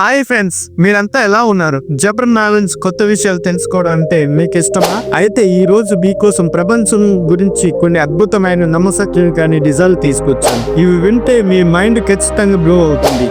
Hi friends మీరంతా ఎలా ఉన్నారు? జబర్ నాలెడ్జ్ కొత్త విషయాలు తెలుసుకోవడం అంటే మీకు ఇష్టమా అయితే ఈ రోజు మీకోసం ప్రపంచం గురించి కొన్ని అద్భుతమైన నమ్మసత్యం కానీ డిజాలు తీసుకొచ్చాను. ఇవి వింటే మీ మైండ్ ఖచ్చితంగా బ్లో అవుతుంది.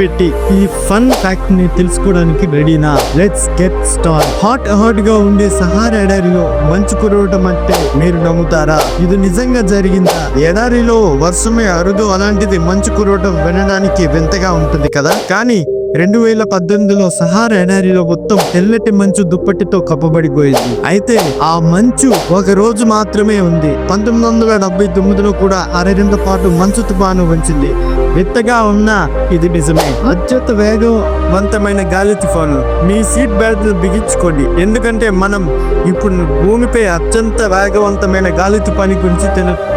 పెట్టి ఈ ఫన్ ఫ్యాక్ట్ని తెలుసుకోవడానికి రెడీనా? లెట్స్ గెట్ స్టార్ హాట్ హాట్గా ఉండే సహారా ఎడారిలో మంచు కురవటం అంటే మీరు నమ్ముతారా? ఇది నిజంగా జరిగిందా? ఎడారిలో వర్షమే అరుదు అలాంటిది మంచు కురవటం వినడానికి వింతగా ఉంటుంది కదా? కానీ రెండు వేల పద్దెనిమిదిలో సహారా ఎడారిలో మొత్తం తెల్లటి మంచు దుప్పటితో కప్పబడిపోయింది. అయితే ఆ మంచు ఒక రోజు మాత్రమే ఉంది. పంతొమ్మిది వందల డెబ్బై తొమ్మిదిలో కూడా అరగంట పాటు మంచు తుఫాను వచ్చింది విత్తగా ఉన్న ఇది నిజమే. అత్యంత వేగవంతమైన గాలి తుఫాను. మీ సీట్ బెల్ట్ బిగించుకోండి. ఎందుకంటే మనం ఇప్పుడు భూమిపై అత్యంత వేగవంతమైన గాలి తుఫాను గురించి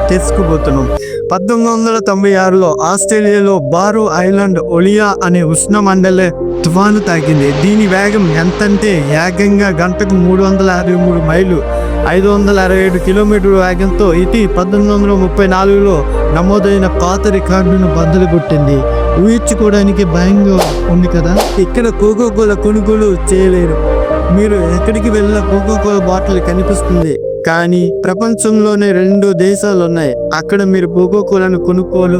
తెలుసుకోబోతున్నాం. పద్దెనిమిది వందల తొంభై ఆరులో ఆస్ట్రేలియాలో బారో ఐలాండ్ ఒలియా అనే ఉష్ణమండల తుఫాను తాకింది. దీని వేగం ఎంతంటే ఏకంగా గంటకు మూడు వందల అరవై మూడు మైళ్ళు ఐదు వందల అరవై ఏడు కిలోమీటర్ల వేగంతో ఇది పద్దెనిమిది వందల ముప్పై నాలుగులో నమోదైన పాత రికార్డును బద్దలు కొట్టింది ఊహించుకోవడానికి భయంగా ఉంది కదా? ఇక్కడ కోకోకోల కొనుగోలు చేయలేరు. మీరు ఎక్కడికి వెళ్ళిన కోకోకోల బాటిల్ కనిపిస్తుంది. కానీ ప్రపంచంలోనే రెండు దేశాలు ఉన్నాయి అక్కడ మీరు కోకోకోలను కొనుగోలు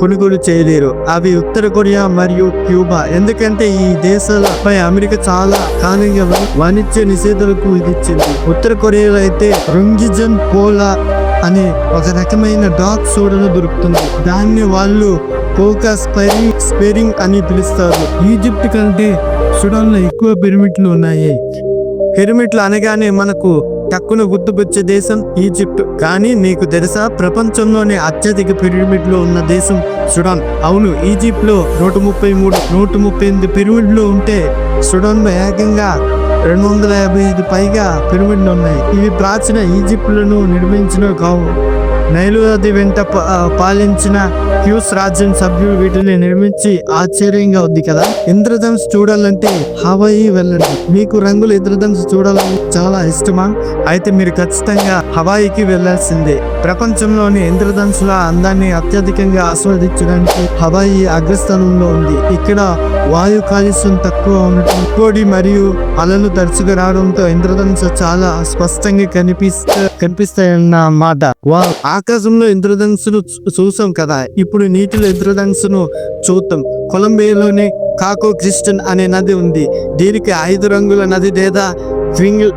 కొనుగోలు చేయలేరు. అవి ఉత్తర కొరియా మరియు క్యూబా. ఎందుకంటే ఈ దేశాలపై అమెరికా చాలా కాలంగా వాణిజ్య నిషేధాలకు విధించింది. ఉత్తర కొరియాలో అయితే రుంగిజన్ పోలా అనే ఒక రకమైన డాగ్ సోడాను దొరుకుతుంది. దాన్ని వాళ్ళు కోకా స్పైరింగ్ స్పేరింగ్ అని పిలుస్తారు. ఈజిప్ట్ కంటే సుడాన్లో ఎక్కువ పిరమిడ్లు ఉన్నాయి. పిరమిడ్లు అనగానే మనకు టక్కున గుర్తుకొచ్చే దేశం ఈజిప్ట్. కానీ నీకు తెలుసా ప్రపంచంలోనే అత్యధిక పిరమిడ్లు ఉన్న దేశం సుడాన్. అవును ఈజిప్ట్లో నూట ముప్పై మూడు నూట ముప్పై ఎనిమిది పిరమిడ్లు ఉంటే సుడాన్లో ఏకంగా రెండు వందల యాభై ఐదు పైగా పిరమిడ్లు ఉన్నాయి. ఇవి ప్రాచీన ఈజిప్టులను నిర్మించిన కావు. నైలు నది వెంట పాలించిన హ్యూస్ రాజ్యం సభ్యులు వీటిని నిర్మించి ఆశ్చర్యంగా ఉంది కదా. ఇంద్రధంస్ చూడాలంటే హవాయి వెళ్ళండి. మీకు రంగుల ఇంద్రధంస్ చూడాలని చాలా ఇష్టమా? అయితే మీరు ఖచ్చితంగా హవాయికి వెళ్ళాల్సిందే. ప్రపంచంలోని ఇంద్రధన్సుల అందాన్ని అత్యధికంగా ఆస్వాదించడానికి హవాయి అగ్రస్థానంలో ఉంది. ఇక్కడ వాయు కాలుష్యం తక్కువ ఉండటం కోడి మరియు అలలు తరచుగా రావడంతో ఇంద్రధనుసు చాలా స్పష్టంగా కనిపిస్తే కనిపిస్తాయన్న మాట. వా ఆకాశంలో ఇంద్రధనుసును చూసాం కదా. ఇప్పుడు నీటిలో ఇంద్రధనుసును చూద్దాం. కొలంబియాలోని కాకో క్రిస్టన్ అనే నది ఉంది. దీనికి ఐదు రంగుల నది లేదా క్రింగిల్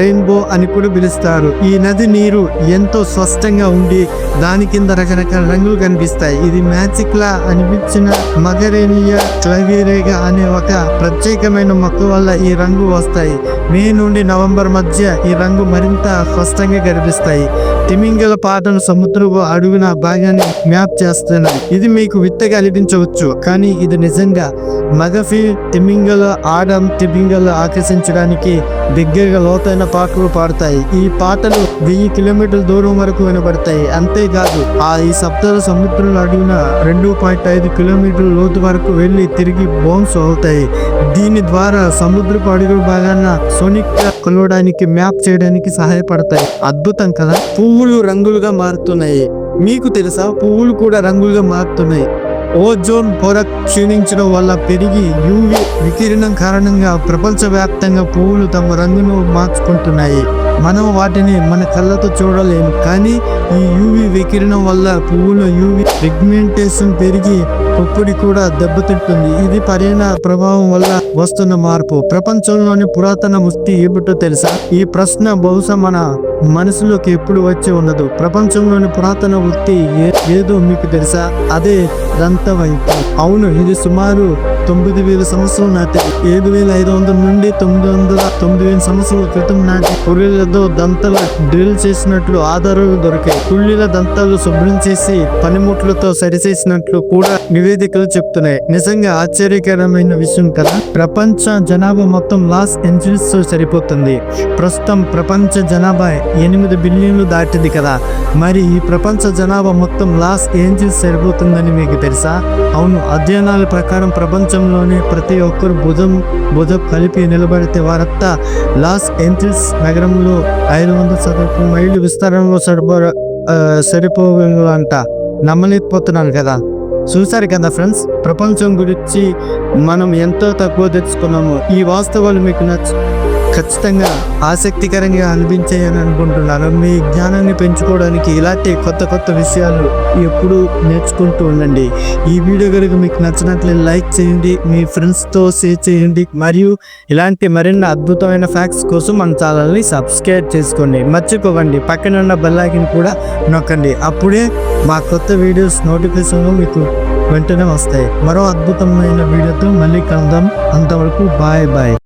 రెయిన్బో అని కూడా పిలుస్తారు. ఈ నది నీరు ఎంతో స్పష్టంగా ఉండి దాని కింద రకరకాల రంగులు కనిపిస్తాయి. ఇది మ్యాజిక్ లా అనిపించిన మగరేనియా క్లవీరేగా అనే ఒక ప్రత్యేకమైన మొక్క వల్ల ఈ రంగు వస్తాయి. మే నుండి నవంబర్ మధ్య ఈ రంగు మరింత స్పష్టంగా కనిపిస్తాయి. తిమింగల పాటను సముద్రపు అడుగున భాగాన్ని మ్యాప్ చేస్తున్నాయి ఇది మీకు విత్తగా అనిపించవచ్చు కానీ ఇది నిజంగా మగఫీ తిమింగల ఆడం తిమింగల ఆకర్షించడానికి దగ్గరగా లోతైన పాటలు పాడతాయి ఈ పాటలు వెయ్యి కిలోమీటర్ల దూరం వరకు వినబడతాయి. అంతేకాదు ఆ ఈ సప్తల సముద్రంలో అడుగున రెండు పాయింట్ ఐదు కిలోమీటర్ల లోతు వరకు వెళ్ళి తిరిగి బౌన్స్ అవుతాయి. దీని ద్వారా సముద్రపు అడుగుల భాగాన సోనిక్ కొలవడానికి మ్యాప్ చేయడానికి సహాయపడతాయి. అద్భుతం కదా? పువ్వులు రంగులుగా మారుతున్నాయి. మీకు తెలుసా? పువ్వులు కూడా రంగులుగా మారుతున్నాయి. ఓజోన్ పొర క్షీణించడం వల్ల పెరిగి యూవి వికిరణం కారణంగా ప్రపంచవ్యాప్తంగా పువ్వులు తమ రంగును మార్చుకుంటున్నాయి. మనం వాటిని మన కళ్ళతో చూడలేము. కానీ ఈ యూవి వికిరణం వల్ల పువ్వుల యూవి పిగ్మెంటేషన్ పెరిగి పొప్పుడి కూడా దెబ్బతింటుంది. ఇది పరిణ ప్రభావం వల్ల వస్తున్న మార్పు. ప్రపంచంలోని పురాతన ముస్తి ఏమిటో తెలుసా? ఈ ప్రశ్న బహుశా మన మనసులోకి ఎప్పుడు వచ్చి ఉండదు. ప్రపంచంలోని పురాతన వృత్తి ఏ- ఏదో మీకు తెలుసా? అదే వైపు. అవును ఇది సుమారు తొమ్మిది వేల సంవత్సరాలు నాటి ఏడు వేల ఐదు వందల నుండి తొమ్మిది వందల తొమ్మిది వేల సంవత్సరాల క్రితం నాటి పుర్రెలతో దంతాలు డ్రిల్ చేసినట్లు ఆధారాలు దొరికాయి. పుల్లిల దంతాలు శుభ్రం చేసి పనిముట్లతో సరిచేసినట్లు కూడా నివేదికలు చెప్తున్నాయి. నిజంగా ఆశ్చర్యకరమైన విషయం కదా? ప్రపంచ జనాభా మొత్తం లాస్ ఏంజలిస్తో సరిపోతుంది. ప్రస్తుతం ప్రపంచ జనాభా ఎనిమిది బిలియన్లు దాటింది కదా. మరి ఈ ప్రపంచ జనాభా మొత్తం లాస్ ఏంజిల్స్ సరిపోతుందని మీకు తెలుసా? అవును అధ్యయనాల ప్రకారం ప్రపంచంలోనే ప్రతి ఒక్కరు భుజం భుజం కలిపి నిలబడితే వారంతా లాస్ ఏంజల్స్ నగరంలో ఐదు వందల చదరపు మైళ్ళు విస్తారంలో సరిపో సరిపోగలంట నమ్మలేకపోతున్నాను కదా. చూసారు కదా ఫ్రెండ్స్ ప్రపంచం గురించి మనం ఎంతో తక్కువ తెచ్చుకున్నాము ఈ వాస్తవాలు మీకు నచ్చు ఖచ్చితంగా ఆసక్తికరంగా అనిపించాయని అనుకుంటున్నాను. మీ జ్ఞానాన్ని పెంచుకోవడానికి ఇలాంటి కొత్త కొత్త విషయాలు ఎప్పుడూ నేర్చుకుంటూ ఉండండి. ఈ వీడియో కనుక మీకు నచ్చినట్లయితే లైక్ చేయండి మీ ఫ్రెండ్స్తో షేర్ చేయండి మరియు ఇలాంటి మరిన్ని అద్భుతమైన ఫ్యాక్ట్స్ కోసం మన ఛానల్ని సబ్స్క్రైబ్ చేసుకోండి. మర్చిపోకండి పక్కన ఉన్న బెల్లాకిని కూడా నొక్కండి. అప్పుడే మా కొత్త వీడియోస్ నోటిఫికేషన్లు మీకు వెంటనే వస్తాయి. మరో అద్భుతమైన వీడియోతో మళ్ళీ కలుద్దాం. అంతవరకు బాయ్ బాయ్.